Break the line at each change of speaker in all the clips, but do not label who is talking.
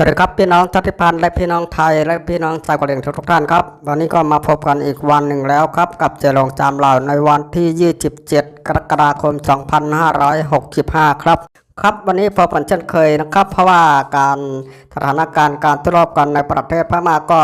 สวัสดีครับพี่น้องชาติพันธุ์และพี่น้องไทย และพี่น้องชาวกะเหรี่ยงทุกท่านครับ วันนี้ก็มาพบกันอีกวันหนึ่งแล้วครับ กับเจลงจามเหล่าในวันที่ 27 กรกฎาคม 2565 ครับครับวันนี้พบกันเช่นเคยนะครับ เพราะว่าการสถานการณ์การทุรบกันในประเทศพม่าก็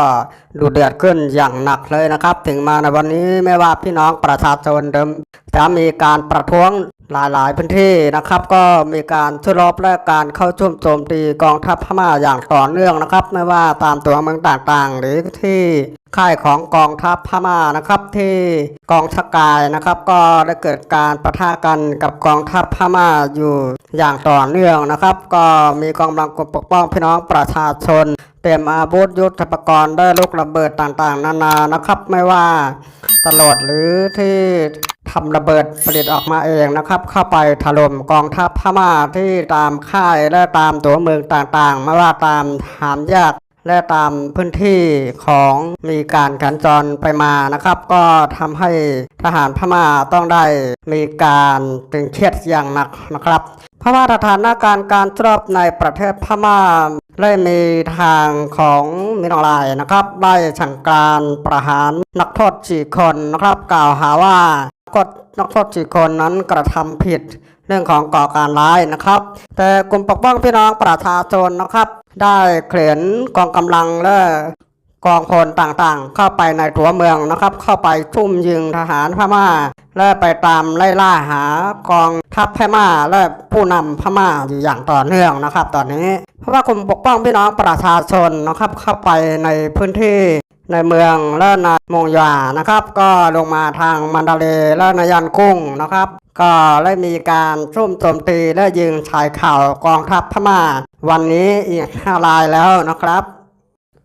ดูเดือดขึ้นอย่างหนักเลยนะครับ ถึงมาในวันนี้ไม่ว่าพี่น้องประชาชนเดิมจะมีการประท้วง หลายๆพื้นที่นะครับ ก็มีการทุรบและการเข้าชุ่มโจมตีกองทัพพม่าอย่างต่อเนื่องนะครับ ไม่ว่าตามตัวเมืองต่างๆ หรือที่ค่ายของกองทัพพม่านะครับ ที่กองชกายนะครับ ก็ได้เกิดการประทะกันกับกองทัพพม่าอยู่อย่างต่อเนื่องนะครับ ก็มีกองกำลังปกป้องพี่น้องประชาชน เตรียมอาวุธยุทธปกรณ์ได้ลูกระเบิดต่างๆ นานานะครับ ไม่ว่าตลอดหรือที่ทำระเบิดผลิตออกมาเองนะครับ เข้าไปถล่มกองทัพพม่าที่ตามค่ายและตามตัวเมืองต่างๆ ไม่ว่าตามหามแยกและตามพื้นที่ของมีการขันจรไปมานะครับ ก็ทำให้ทหารพม่าต้องได้มีการตึงเครียดอย่างหนักนะครับ ราะว่าสถานการณ์การรอบในประเทศพม่าได้มีทางของมินอลายนะครับได้สั่งการประหารนักโทษสี่คนนะครับกล่าวหาว่ากฎนักโทษสี่คนนั้นกระทำผิดเรื่องของก่อการร้ายนะครับ แต่กลุ่มปกป้องพี่น้องประชาชนนะครับ ได้เขียนกองกำลังและกองพลต่างๆ เข้าไปในตัวเมืองนะครับ เข้าไปทุ่มยิงทหารพม่า และไปตามไล่ล่าหากองทัพพม่าและผู้นำพม่าอยู่อย่างต่อเนื่องนะครับ ตอนนี้ เพราะว่ากลุ่มปกป้องพี่น้องประชาชนนะครับเข้าไปในพื้นที่ในเมืองและในมงยานะครับ ก็ลงมาทางมันดาเลและนายันกุ้งนะครับ ก็ได้มีการซุ่มโจมตีและยิงชายข่าวกองทัพพม่า วันนี้อีกห้ารายแล้วนะครับ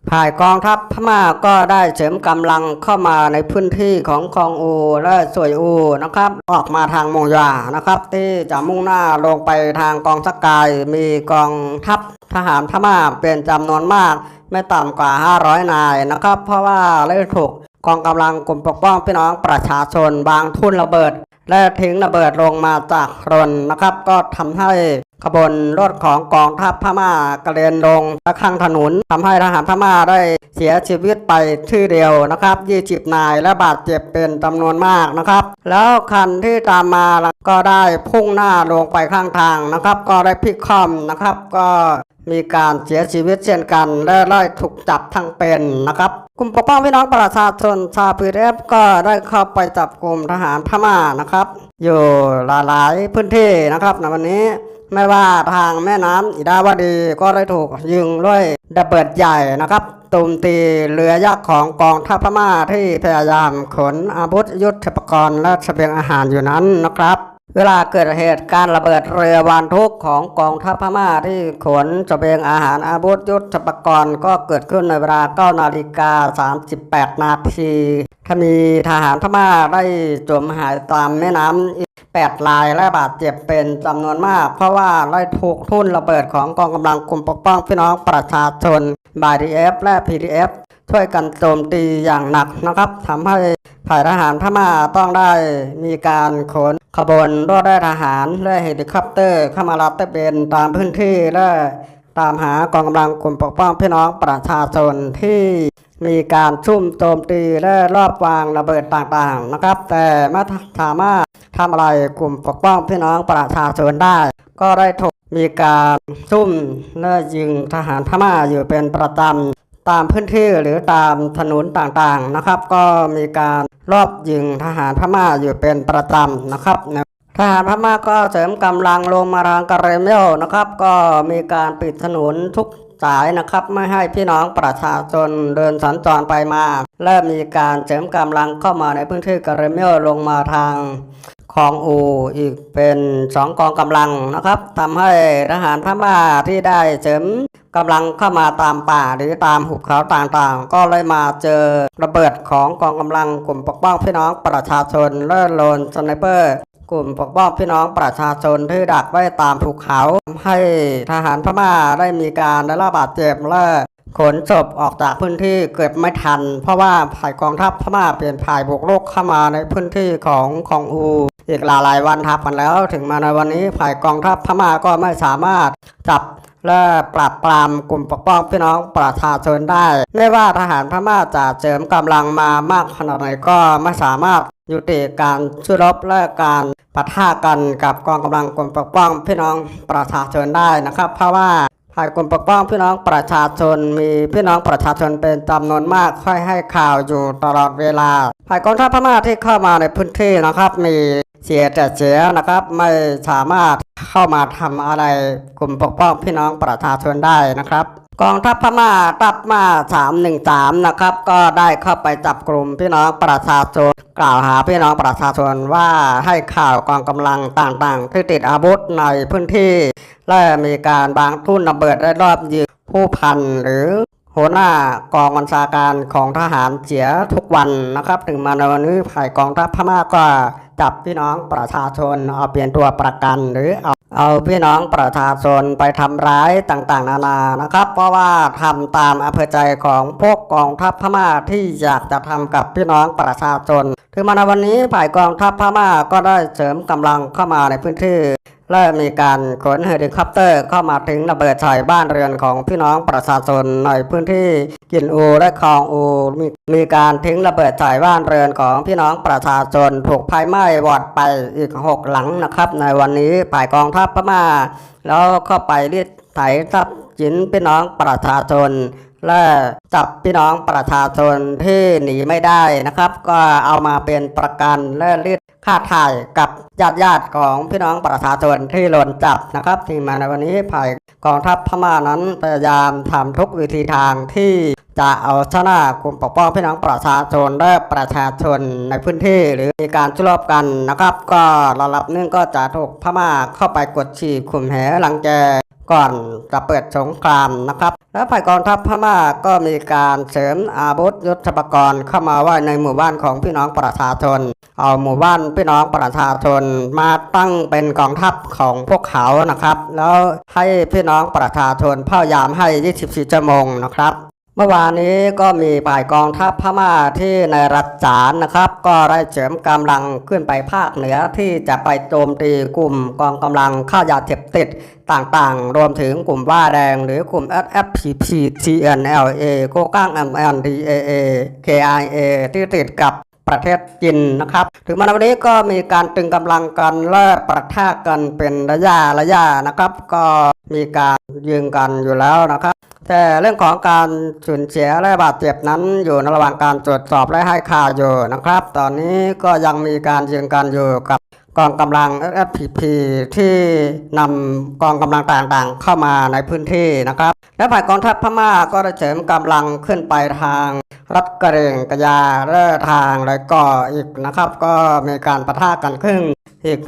ภายกองทัพพม่าก็ได้เสริมกำลังเข้ามาในพื้นที่ของคองอูและสวยอูนะครับ ออกมาทางมงยานะครับ ที่จะมุ่งหน้าลงไปทางกองสกายมีกองทัพทหารพม่าเป็นจำนวนมาก ไม่ต่ำกว่า 500 นายนะครับ เพราะว่าได้ถูกกองกำลังกลุ่มปกป้องพี่น้องประชาชนบางทุ่นระเบิด และทิ้งระเบิดลงมาจากรนนะครับ ก็ทำให้ ขบวนรถของกองทัพพม่ากระเด็นลงข้างถนนทำให้ทหารพม่าได้เสียชีวิตไปที่เดียวนะครับ 20 นายและบาดเจ็บเป็นจำนวนมากนะครับ แล้วคันที่ตามมาก็ได้พุ่งหน้าลงไปข้างทางนะครับ ก็ได้พลิกคว่ำนะครับ ก็มีการเสียชีวิตเช่นกัน และได้ถูกจับทั้งเป็นนะครับกลุ่มปกป้องพี่น้องประชาชนชาวพีเอฟก็ได้เข้าไปจับกลุ่มทหารพม่านะครับ อยู่หลายๆพื้นที่นะครับในวันนี้ ไม่ว่าทางแม่น้ำอิดาวดีก็ได้ถูกยิงด้วยระเบิดใหญ่นะครับโจมตีเรือยักษ์ของกองทัพพม่าที่พยายามขนอาวุธยุทธปกรณ์และเสบียงอาหารอยู่นั้นนะครับ เวลาเกิดเหตุการระเบิดเรือวานทุกของกองทัพพม่าที่ขนเสบียงอาหารอาวุธยุทธปกรณ์ก็เกิดขึ้นในเวลา9นาฬิกา38 นาทีถ้ามีทหารพม่าได้จมหายตามแม่น้ำ 8 รายและบาดเจ็บเป็นจำนวนมาก เพราะว่าได้ถูกทุ่นระเบิดของกองกำลังกลุ่มปกป้องพี่น้องประชาชน BDF และ PDF ช่วยกันโจมตีอย่างหนักนะครับทำให้ฝ่ายทหารพม่าต้องได้มีการขนขบวนรถได้ทหารและเฮลิคอปเตอร์เข้ามารับตะเบนตามพื้นที่และตามหากองกำลังกลุ่มปกป้องพี่น้องประชาชนที่ มีการชุ่มโจมตีและรอบวางระเบิดต่างๆนะครับ แต่ไม่สามารถทำอะไรกลุ่มปกป้องพี่น้องประชาชนได้ ก็ได้ถูกมีการซุ่มและยิงทหารพม่าอยู่เป็นประจำตามพื้นที่หรือตามถนนต่างๆนะครับ ก็มีการรอบยิงทหารพม่าอยู่เป็นประจำนะครับทหารพม่าก็เสริมกำลังลงมาทางกระเรเมลนะครับ ก็มีการปิดถนนทุก สายนะครับไม่ให้พี่น้องประชาชนเดินสัญจรไปมาและมีการเสริมกำลังเข้ามาในพื้นที่กะเรเมลลงมาทางของอูอีกเป็นสองกองกำลังนะครับทำให้ทหารพม่าที่ได้เสริมกำลังเข้ามาตามป่าหรือตามหุบเขาต่างๆ ก็เลยมาเจอระเบิดของกองกำลังกลุ่มปกป้องพี่น้องประชาชนเล่อโลนสไนเปอร์ กลุ่มปกป้องพี่น้องประชาชนที่ดักไว้ตามภูเขา ให้ทหารพม่าได้มีการได้รับบาดเจ็บและ ขนศพออกจากพื้นที่เกิดไม่ทัน เพราะว่าฝ่ายกองทัพพม่าเปลี่ยนฝ่ายบุกรุกเข้ามาในพื้นที่ของของอู อีกหลายๆวันทับกันแล้ว ถึงมาในวันนี้ฝ่ายกองทัพพม่าก็ไม่สามารถจับและปราบปรามกลุ่มปกป้องพี่น้องประชาชนได้ไม่ว่าทหารพม่าจะเสริมกำลังมามากขนาดไหนก็ไม่สามารถยุติการสู้รบและการปะทะกันกับกองกำลังกลุ่มปกป้องพี่น้องประชาชนได้นะครับ เพราะว่า ฝ่ายกลุ่มปกป้องพี่น้องประชาชนมีพี่น้องประชาชนเป็นจำนวนมากค่อยให้ข่าวอยู่ตลอดเวลาภายกองทัพพม่าที่เข้ามาในพื้นที่นะครับมี เสียแต่เสียนะครับไม่สามารถเข้ามาทำอะไรกลุ่มปกป้องพี่น้องประชาชนได้นะครับ กองทัพพม่าตับมา313นะครับก็ได้เข้าไปจับกลุ่มพี่น้องประชาชนกล่าวหาพี่น้องประชาชนว่าให้ข่าวกองกำลังต่างๆ ที่ติดอาวุธในพื้นที่ และมีการบางทุ่นระเบิดได้รอบยิงผู้พันหรือ หัวหน้ากองบัญชาการของทหารเสียทุกวันนะครับ ถึงมาในวันนี้ฝ่ายกองทัพพม่าก็จับพี่น้องประชาชนเอาเปลี่ยนตัวประกันหรือเอาเอาพี่น้องประชาชนไปทำร้ายต่างๆ นานานะครับ เพราะว่าทำตามอำเภอใจของพวกกองทัพพม่าที่อยากจะทำกับพี่น้องประชาชนถึงมาในวันนี้ฝ่ายกองทัพพม่าก็ได้เสริมกำลังเข้ามาในพื้นที่ และมีการขนเฮลิคอปเตอร์เข้ามาถึงระเบิดใส่บ้านเรือนของพี่น้องประชาชนในพื้นที่กินอูและคลองอูมีมีการทิ้งระเบิดใส่บ้านเรือนของพี่น้องประชาชนถูกไฟไหม้วอดไปอีกหกหลังนะครับ ในวันนี้ฝ่ายกองทัพพม่า แล้วเข้าไปรีดไถทรัพย์สินพี่น้องประชาชนและจับพี่น้องประชาชนที่หนีไม่ได้นะครับ ก็เอามาเป็นประกันและรีด ค่าถ่ายกับญาติญาติของพี่น้องประชาชนที่โดนจับนะครับที่มาในวันนี้ฝ่ายกองทัพพม่านั้นพยายามทำทุกวิธีทางที่จะเอาชนะกลุ่มปกป้องพี่น้องประชาชนและประชาชนในพื้นที่ หรือมีการชุลบกันนะครับ ก็ระดับนึงก็จะถูกพม่าเข้าไปกดขี่ข่มแหหลังแก ก่อนจะเปิดสงครามนะครับ และฝ่ายกองทัพพม่าก็มีการเสริมอาวุธยุทธปกรณ์เข้ามาไว้ในหมู่บ้านของพี่น้องประชาชน เอาหมู่บ้านพี่น้องประชาชนมาตั้งเป็นกองทัพของพวกเขานะครับ แล้วให้พี่น้องประชาชนเฝ้ายามให้ 24 ชั่วโมงนะครับ เมื่อวานนี้ก็มีฝ่ายกองทัพพม่าที่ในรัฐจานนะครับ ก็ได้เสริมกำลังขึ้นไปภาคเหนือที่จะไปโจมตีกลุ่มกองกำลังข้ายาเสพติดต่างๆ รวมถึงกลุ่มว่าแดงหรือกลุ่ม SFPP TNLA โกก้าง MNDAA KIA ที่ติดกับประเทศจีนนะครับ ถึงมาวันนี้ก็มีการตึงกำลังกันและประทะกันเป็นระยะระยะนะครับ ก็มีการยิงกันอยู่แล้วนะครับ แต่เรื่องของการสูญเสียและบาดเจ็บนั้นอยู่ในระหว่างการตรวจสอบและให้ข่าวอยู่นะครับ ตอนนี้ก็ยังมีการยืนการอยู่กับ กองกำลัง FPP ที่นำกองกำลังต่างๆ เข้ามาในพื้นที่นะครับ และฝ่ายกองทัพพม่าก็ได้เสริมกำลังขึ้นไปทางรัฐกระเหรงกระยาและทางไรก่ออีกนะครับ ก็มีการประทะกันขึ้นอีก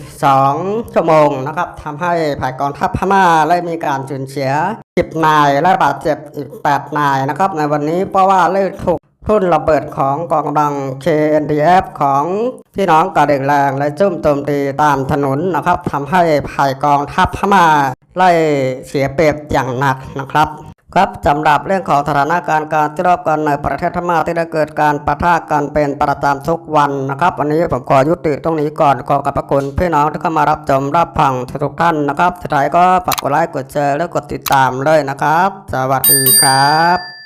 2 ชั่วโมงนะครับทำให้ฝ่ายกองทัพพม่าได้มีการสูญเสีย10นายและบาดเจ็บอีก 8 นายนะครับ ในวันนี้เพราะว่าเลือถูก ทุ่นระเบิดของกองกำลัง KNDF ของพี่น้องกระเด็งแรงและจุ่มโจมตีตามถนนนะครับทำให้ฝ่ายกองทัพพม่าไล่เสียเปรียบอย่างหนักนะครับครับสำหรับเรื่องของสถานการณ์การที่รบกันในประเทศพม่าที่ได้เกิดการปะทะกันเป็นประจำทุกวันนะครับ วันนี้ผมขอยุติตรงนี้ก่อนขอขอบพระคุณพี่น้องที่เข้ามารับชมรับฟังทุกท่านนะครับสุดท้ายก็ฝากกดไลค์กดแชร์และกดติดตามเลยนะครับ สวัสดีครับ